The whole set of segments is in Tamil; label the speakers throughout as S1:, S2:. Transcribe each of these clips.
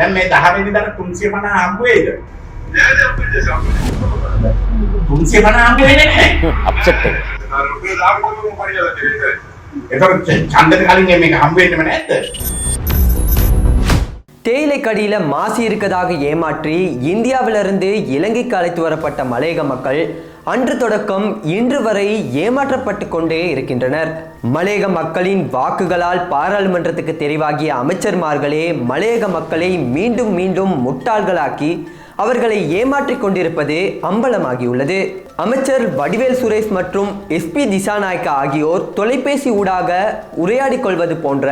S1: දැන් මේ 10 වෙනිදාට 350 හම්බ වෙයිද?
S2: නෑ නෑ අපිට සම්පූර්ණ
S1: 350 හම්බ වෙන්නේ නැහැ.
S3: අප්සෙට් එක.
S2: රුපියල් ලාභකම පරියලා තියෙන්නේ.
S1: එතකොට ඡන්දෙට කලින් මේක හම්බ වෙන්නේම නැද්ද?
S4: தேயிலை கடியில் மாசி இருக்கதாக ஏமாற்றி இந்தியாவிலிருந்து இலங்கைக்கு அழைத்து வரப்பட்ட மலையக மக்கள் அன்று தொடக்கம் இன்று வரை ஏமாற்றப்பட்டு கொண்டே இருக்கின்றனர். மலையக மக்களின் வாக்குகளால் பாராளுமன்றத்துக்கு தெரிவாகிய அமைச்சர்மார்களே மலையக மக்களை மீண்டும் மீண்டும் முட்டாள்களாக்கி அவர்களை ஏமாற்றிக் கொண்டிருப்பது அம்பலமாகியுள்ளது. அமைச்சர் வடிவேல் சுரேஷ் மற்றும் எஸ்பி திசாநாயக்கா ஆகியோர் தொலைபேசி ஊடாக உரையாடிக் கொள்வது போன்ற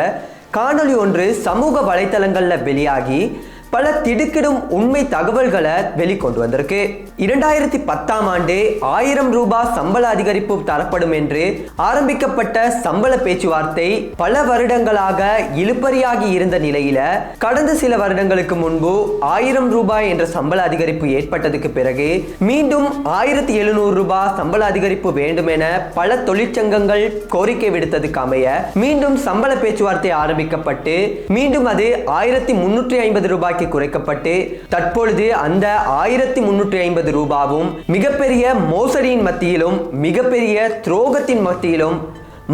S4: காணொளி ஒன்று சமூக வலைத்தளங்களில் வெளியாகி பல திடுக்கிடும் உண்மை தகவல்களை வெளிக்கொண்டு வந்திருக்கு. இரண்டாயிரத்தி பத்தாம் ஆண்டு ஆயிரம் ரூபாய் சம்பள அதிகரிப்பு தரப்படும் என்று ஆரம்பிக்கப்பட்ட சம்பள பேச்சுவார்த்தை பல வருடங்களாக இழுபறியாகி இருந்த நிலையில கடந்த சில வருடங்களுக்கு முன்பு ஆயிரம் ரூபாய் என்ற சம்பள அதிகரிப்பு ஏற்பட்டதுக்கு பிறகு மீண்டும் ஆயிரத்தி எழுநூறு ரூபாய் சம்பள அதிகரிப்பு வேண்டும் என பல தொழிற்சங்கங்கள் கோரிக்கை விடுத்ததுக்கு அமைய மீண்டும் சம்பள பேச்சுவார்த்தை ஆரம்பிக்கப்பட்டு மீண்டும் அது ஆயிரத்தி முன்னூற்றி ஐம்பது ரூபாய்க்கு குறைக்கப்பட்டு தற்பொழுது அந்த ஆயிரத்தி முன்னூற்றி ஐம்பது ரூபாவும் மிகப்பெரிய மோசடியின் மத்தியிலும் மிகப்பெரிய துரோகத்தின் மத்தியிலும்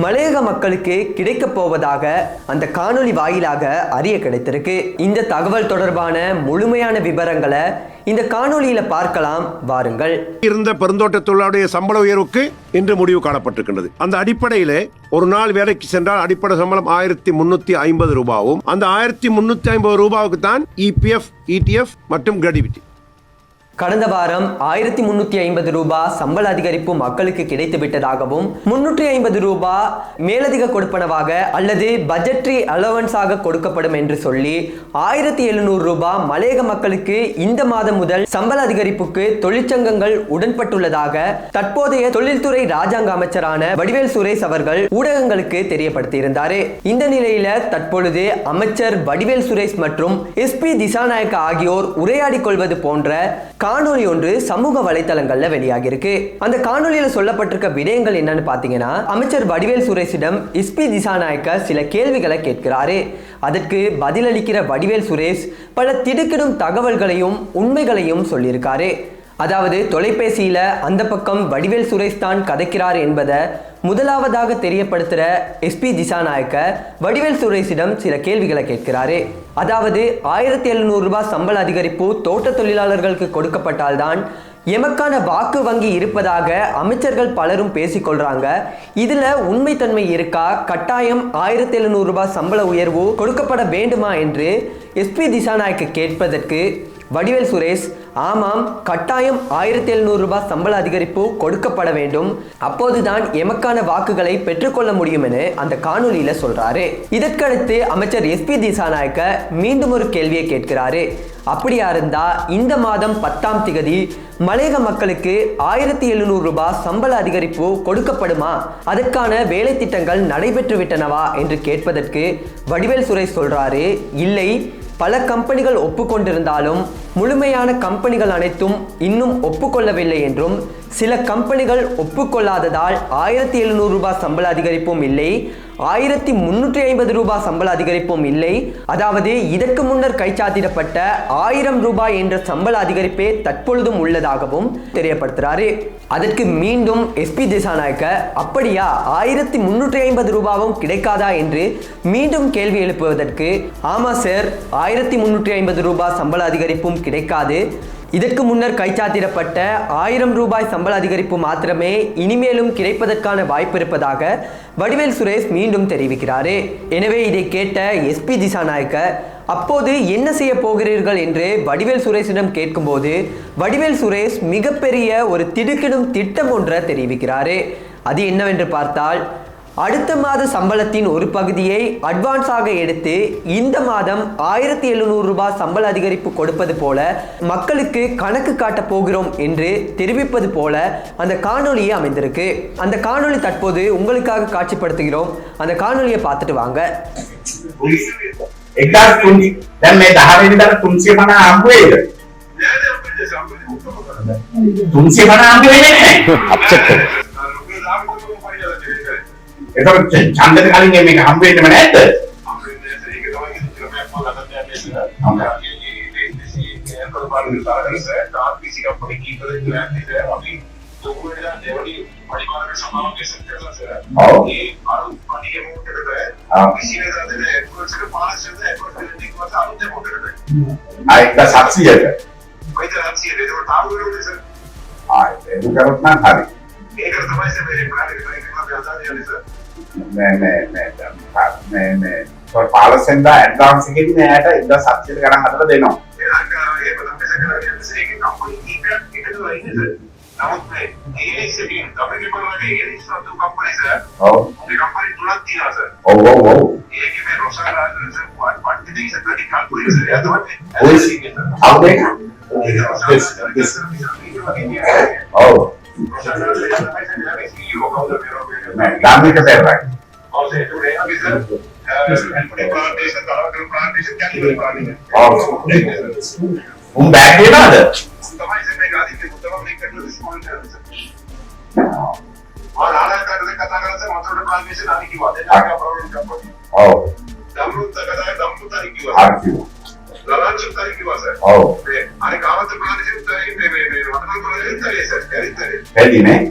S4: மலையக மக்களுக்கு கிடைக்கப் போவதாக அந்த காணொளி வாயிலாக அறிய கிடைத்திருக்கு. இந்த தகவல் தொடர்பான முழுமையான விவரங்களை இந்த காணொளியில பார்க்கலாம். வாருங்கள்.
S5: இருந்த பெருந்தோட்ட தொழிலாளருடைய சம்பள உயர்வுக்கு இன்று முடிவு காணப்பட்டிருக்கின்றது. அந்த அடிப்படையிலே ஒரு நாள் வேலைக்கு சென்றால் அடிப்படை சம்பளம் ஆயிரத்தி முன்னூத்தி ஐம்பது ரூபாவும் அந்த ஆயிரத்தி முன்னூத்தி ஐம்பது ரூபாவுக்கு தான் இபிஎஃப் இடிஎஃப் மற்றும் கிரெடிபிட்டி
S4: கடந்த வாரம் ஆயிரத்தி முன்னூத்தி ஐம்பது ரூபாய் சம்பள அதிகரிப்பு மக்களுக்கு கிடைத்து விட்டதாகவும் முன்னூற்றி ஐம்பது ரூபாய் மேலதிக கொடுப்பனவாக அல்லது பட்ஜெட்ரி அலவன்ஸாக கொடுக்கப்படும் என்று சொல்லி ஆயிரத்தி எழுநூறு ரூபாய் மலையக மக்களுக்கு இந்த மாதம் முதல் சம்பள அதிகரிப்புக்கு தொழிற்சங்கங்கள் உடன்பட்டுள்ளதாக தற்போதைய தொழில்துறை ராஜாங்க அமைச்சரான வடிவேல் சுரேஷ் அவர்கள் ஊடகங்களுக்கு தெரியப்படுத்தியிருந்தார். இந்த நிலையில தற்பொழுது அமைச்சர் வடிவேல் சுரேஷ் மற்றும் எஸ்பி திசாநாயக்க ஆகியோர் உரையாடிக் கொள்வது போன்ற காணொலி ஒன்று சமூக வலைதளங்கள்ல வெளியாகி இருக்கு அந்த காணொலியில சொல்லப்பட்டிருக்க விடயங்கள் என்னன்னு பாத்தீங்கன்னா அமைச்சர் வடிவேல் சுரேஷிடம் எஸ்பி திசாநாயக்க சில கேள்விகளை கேட்கிறாரு. அதற்கு பதிலளிக்கிற வடிவேல் சுரேஷ் பல திடுக்கிடும் தகவல்களையும் உண்மைகளையும் சொல்லியிருக்காரு. அதாவது தொலைபேசியில அந்த பக்கம் வடிவேல் சுரேஷ் தான் கதைக்கிறார் என்பதை முதலாவதாக தெரியப்படுத்துகிற எஸ்பி திசாநாயக்கர் வடிவேல் சுரேஷிடம் சில கேள்விகளை கேட்கிறாரு. அதாவது ஆயிரத்தி எழுநூறு ரூபாய் சம்பள அதிகரிப்பு தோட்ட தொழிலாளர்களுக்கு கொடுக்கப்பட்டால்தான் எமக்கான வாக்கு வங்கி இருப்பதாக அமைச்சர்கள் பலரும் பேசிக்கொள்றாங்க இதுல உண்மைத்தன்மை இருக்கா? கட்டாயம் ஆயிரத்தி எழுநூறு ரூபாய் சம்பள உயர்வு கொடுக்கப்பட வேண்டுமா என்று எஸ்பி திசாநாயக்க கேட்பதற்கு வடிவேல் சுரேஷ் ஆமாம் கட்டாயம் ஆயிரத்தி எழுநூறு ரூபாய் சம்பள அதிகரிப்பு கொடுக்கப்பட வேண்டும். அப்போதுதான் எமக்கான வாக்குகளை பெற்றுக்கொள்ள முடியும் என அந்த காணொலியில சொல்றாரு. இதற்கடுத்து அமைச்சர் எஸ்பி திசாநாயக்க மீண்டும் ஒரு கேள்வியை கேட்கிறாரு. அப்படியா இருந்தா இந்த மாதம் பத்தாம் திகதி மலையக மக்களுக்கு ஆயிரத்தி எழுநூறு ரூபாய் சம்பள அதிகரிப்பு கொடுக்கப்படுமா? அதற்கான வேலை திட்டங்கள் நடைபெற்று விட்டனவா என்று கேட்பதற்கு வடிவேல் சுரேஷ் சொல்றாரு இல்லை. பல கம்பெனிகள் ஒப்புக்கொண்டிருந்தாலும் முழுமையான கம்பெனிகள் அனைத்தும் இன்னும் ஒப்புக்கொள்ளவில்லை என்றும் சில கம்பெனிகள் ஒப்புக்கொள்ளாததால் ஆயிரத்தி எழுநூறு ரூபாய் சம்பள அதிகரிப்பும் இல்லை. ஆயிரத்தி முன்னூற்றி ஐம்பது ரூபாய் சம்பள அதிகரிப்பும் இல்லை. அதாவது இதற்கு முன்னர் கைச்சாத்திடப்பட்ட ஆயிரம் ரூபாய் என்ற சம்பள அதிகரிப்பே தற்பொழுதும் உள்ளதாகவும் தெரியப்படுத்துறாரு. அதற்கு மீண்டும் எஸ்பி திசாநாயக்க அப்படியா? ஆயிரத்தி முன்னூற்றி ஐம்பது ரூபாவும் கிடைக்காதா? என்று மீண்டும் கேள்வி எழுப்புவதற்கு ஆமா சார். ஆயிரத்தி முன்னூற்றி ஐம்பது ரூபாய் சம்பள அதிகரிப்பும் கிடைக்காது. இதற்கு முன்னர் கைச்சாத்திடப்பட்ட ஆயிரம் ரூபாய் சம்பள அதிகரிப்பு மாத்திரமே இனிமேலும் கிடைப்பதற்கான வாய்ப்பு இருப்பதாக வடிவேல் சுரேஷ் மீண்டும் தெரிவிக்கிறாரு. எனவே இதை கேட்ட எஸ்பி திசாநாயக்க அப்போது என்ன செய்ய போகிறீர்கள்? என்று வடிவேல் சுரேஷிடம் கேட்கும்போது வடிவேல் சுரேஷ் மிகப்பெரிய ஒரு திடுக்கிடும் திட்டம் ஒன்றை தெரிவிக்கிறாரு. அது என்னவென்று பார்த்தால் அடுத்த மாத சம்பளத்தின் ஒரு பகுதியை அட்வான்ஸாக எடுத்து இந்த மாதம் ஆயிரத்தி எழுநூறு ரூபாய் சம்பள அதிகரிப்பு கொடுப்பது போல மக்களுக்கு கணக்கு காட்டப் போகிறோம் என்று தெரிவிப்பது போல அந்த காணொலியே அமைந்திருக்கு. அந்த காணொலி தற்போது உங்களுக்காக காட்சிப்படுத்துகிறோம். அந்த காணொலியை பார்த்துட்டு வாங்க.
S2: तुमसे बना हम
S1: එතකොට ඡන්දෙට කලින් මේක හම් වෙන්නම නැද්ද?
S2: ආයෙත් සක්සියට. කොයිද සක්සියට? ඒක තාම වෙන්නේ සර්.
S1: ආයෙත් ඒක කරත් නම් හරි.
S2: ඒක තමයි සර් මේ ප්‍රාණික
S1: ප්‍රාණික කරලා ප්‍රයත්න කරන්නේ සර්. පාලසෙන්ද ඇඩ්වාන්සිකින් නෑට ඉද සක්ෂිත කර හතර දෙනවා. ඔව්.
S2: नाही लांबणी
S1: कसं आहे बघा तुम
S2: बैठ
S1: गए
S2: ना
S1: उधर
S2: और
S1: आला कर कथा करायचं मात्र ट्रान्समिशन आली की वाद आहे का प्रॉब्लेम कंपनी हो दमरूचा कथा आहे दमरूचा की वाद आरक्यू ललाची तारीख वाज आहे हो आणि गावाचं ट्रान्समिशन तरी तरी वाटणार तरी तरी तरी नाही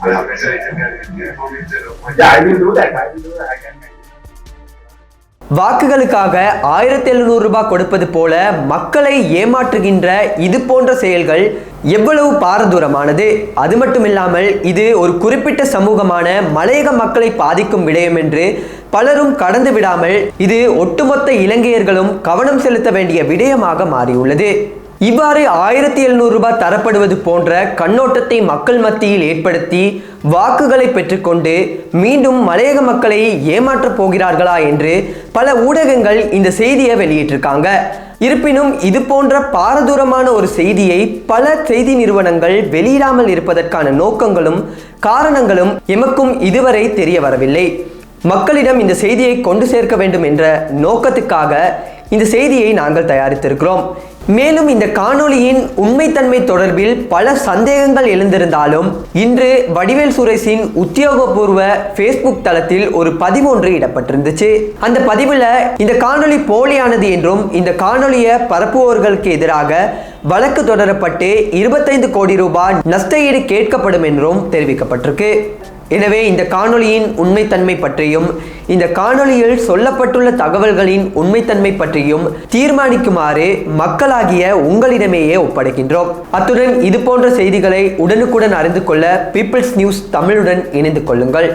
S1: Yeah, I will do that. I will do that. I can make
S4: வாக்குகளுக்காக ஆயிரத்தி எழுநூறு ரூபாய் கொடுப்பது போல மக்களை ஏமாற்றுகின்ற இது போன்ற செயல்கள் எவ்வளவு பாரதூரமானது அது மட்டுமில்லாமல் இது ஒரு குறிப்பிட்ட சமூகமான மலையக மக்களை பாதிக்கும் விடயம் என்று பலரும் கடந்து விடாமல் இது ஒட்டுமொத்த இலங்கையர்களும் கவனம் செலுத்த வேண்டிய விடயமாக மாறியுள்ளது இவ்வாறு ஆயிரத்தி எழுநூறு ரூபாய் தரப்படுவது போன்ற கண்ணோட்டத்தை மக்கள் மத்தியில் ஏற்படுத்தி வாக்குகளை பெற்றுக்கொண்டு மீண்டும் மலையக மக்களை ஏமாற்றப் போகிறார்களா என்று பல ஊடகங்கள் இந்த செய்தியை வெளியிட்டிருக்காங்க. இருப்பினும் இது போன்ற பாரதூரமான ஒரு செய்தியை பல செய்தி நிறுவனங்கள் வெளியிடாமல் இருப்பதற்கான நோக்கங்களும் காரணங்களும் எமக்கும் இதுவரை தெரிய வரவில்லை. மக்களிடம் இந்த செய்தியை கொண்டு சேர்க்க வேண்டும் என்ற நோக்கத்துக்காக இந்த செய்தியை நாங்கள் தயாரித்திருக்கிறோம். மேலும் இந்த காணொளியின் உண்மைத்தன்மை தொடர்பில் பல சந்தேகங்கள் எழுந்திருந்தாலும் இன்று வடிவேல் சுரேஷின் உத்தியோகபூர்வ ஃபேஸ்புக் தளத்தில் ஒரு பதிவு ஒன்று இடப்பட்டிருந்துச்சு அந்த பதிவில் இந்த காணொளி போலியானது என்றும் இந்த காணொளியை பரப்புவோர்களுக்கு எதிராக வழக்கு தொடரப்பட்டு இருபத்தைந்து கோடி ரூபாய் நஷ்டஈடு கேட்கப்படும் என்றும் தெரிவிக்கப்பட்டிருக்கு. எனவே இந்த காணொளியின் உண்மைத்தன்மை பற்றியும் இந்த காணொளியில் சொல்லப்பட்டுள்ள தகவல்களின் உண்மைத்தன்மை பற்றியும் தீர்மானிக்குமாறு மக்களாகிய உங்களிடமேயே ஒப்படைக்கின்றோம். அத்துடன் இது போன்ற செய்திகளை உடனுக்குடன் அறிந்து கொள்ள பீப்பிள்ஸ் நியூஸ் தமிழுடன் இணைந்து கொள்ளுங்கள்.